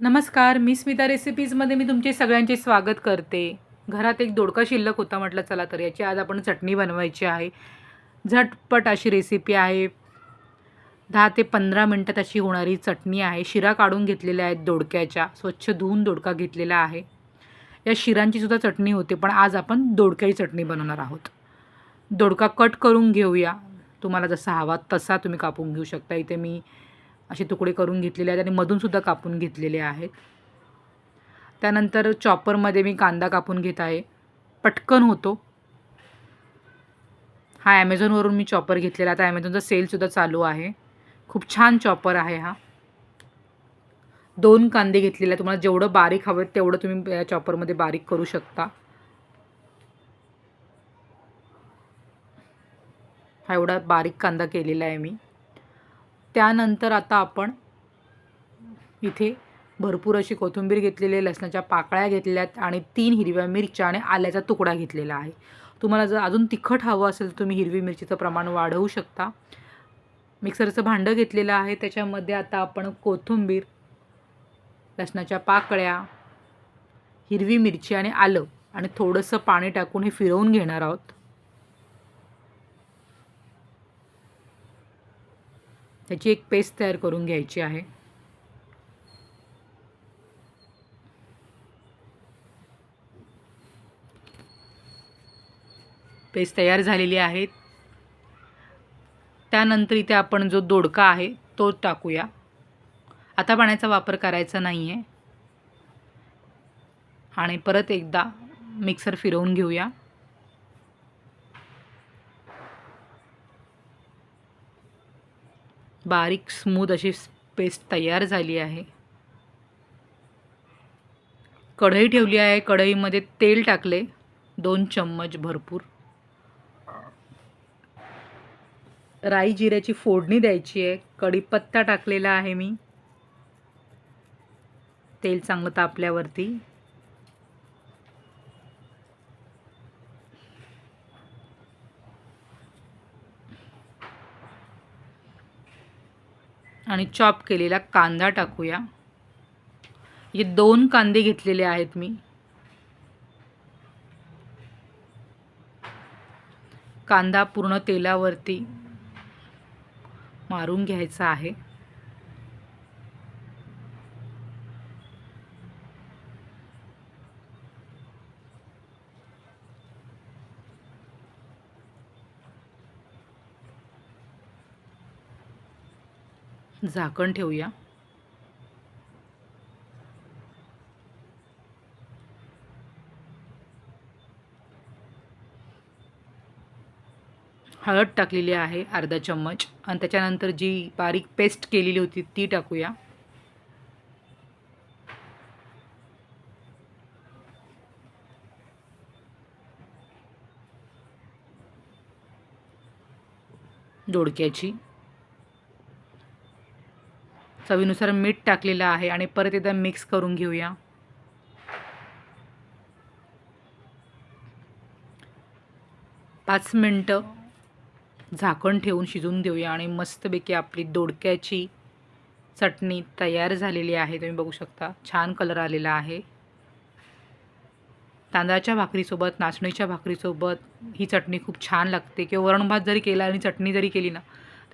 नमस्कार मी स्मिता रेसिपीजमध्ये मी तुमचे सगळ्यांचे स्वागत करते. घरात एक दोडका शिल्लक होता म्हटलं चला तर याची आज आपण चटणी बनवायची आहे. झटपट अशी रेसिपी आहे. दहा ते पंधरा मिनटात अशी होणारी चटणी आहे. शिरा काढून घेतलेल्या आहेत दोडक्याच्या. स्वच्छ धुवून दोडका घेतलेला आहे. या शिरांची सुद्धा चटणी होते पण आज आपण दोडक्याची चटणी बनवणार आहोत. दोडका कट करून घेऊया. तुम्हाला जसा हवा तसा तुम्ही कापून घेऊ शकता. इथे मी असे तुकडे करून घेतलेले आहेत आणि मधूनसुद्धा कापून घेतलेले आहेत. त्यानंतर चॉपरमध्ये मी कांदा कापून घेत आहे. पटकन होतो. हा ॲमेझॉनवरून मी चॉपर घेतलेला आता ॲमेझॉनचा सेलसुद्धा चालू आहे. खूप छान चॉपर आहे हा. दोन कांदे घेतलेले आहे तुम्हाला जेवढं बारीक हवं तेवढं तुम्ही या चॉपरमध्ये बारीक करू शकता. हा एवढा बारीक कांदा केलेला आहे मी. त्यानंतर आता आपण इथे भरपूर अशी कोथिंबीर घेतलेली आहे लसणाच्या पाकळ्या घेतलेल्या आहेत आणि तीन हिरव्या मिरच्या आणि आल्याचा तुकडा घेतलेला आहे. तुम्हाला जर अजून तिखट हवं असेल तर तुम्ही हिरवी मिरचीचं प्रमाण वाढवू शकता. मिक्सरचं भांडं घेतलेलं आहे. त्याच्यामध्ये आता आपण कोथिंबीर लसणाच्या पाकळ्या हिरवी मिरची आणि आलं आणि थोडंसं पाणी टाकून हे फिरवून घेणार आहोत. त्याची एक पेस्ट तयार करून घ्यायची आहे. पेस्ट तयार झालेली आहे. त्यानंतर इथे आपण जो दोडका आहे तो टाकूया. आता पाण्याचा वापर करायचा नाही आहे आणि परत एकदा मिक्सर फिरवून घेऊया. बारीक स्मूथ अशी पेस्ट तयार झाली आहे. कढई ठेवली आहे. कढईमध्ये तेल टाकले. दोन चम्मच भरपूर. राई जिऱ्याची फोडणी द्यायची आहे. कढीपत्ता टाकलेला आहे मी. तेल चांगलं तापल्यावरती. आणि चॉप केलेला कांदा टाकूया. हे दोन कांदे घेतलेले आहेत मी. कांदा पूर्ण तेलावरती मारून घ्यायचा आहे. झाकण ठेवूया. हळद टाकलेली आहे अर्धा चम्मच. आणि त्याच्यानंतर जी बारीक पेस्ट केलेली होती ती टाकूया. दोडक्याची. चवीनुसार मीठ टाकलेलं आहे आणि परत एकदा मिक्स करून घेऊया. पाच मिनटं झाकण ठेवून शिजवून देऊया आणि मस्तपैकी आपली दोडक्याची चटणी तयार झालेली आहे. तुम्ही बघू शकता छान कलर आलेला आहे. तांदळाच्या भाकरीसोबत नाचणीच्या भाकरीसोबत ही चटणी खूप छान लागते. किंवा वरण भात जरी केला आणि चटणी जरी केली ना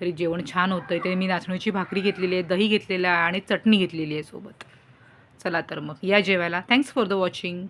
तरी जेवण छान होतं आहे ते मी नाचणीची भाकरी घेतलेली आहे दही घेतलेलं आहे आणि चटणी घेतलेली आहे सोबत. चला तर मग या जेवायला. Thanks for the watching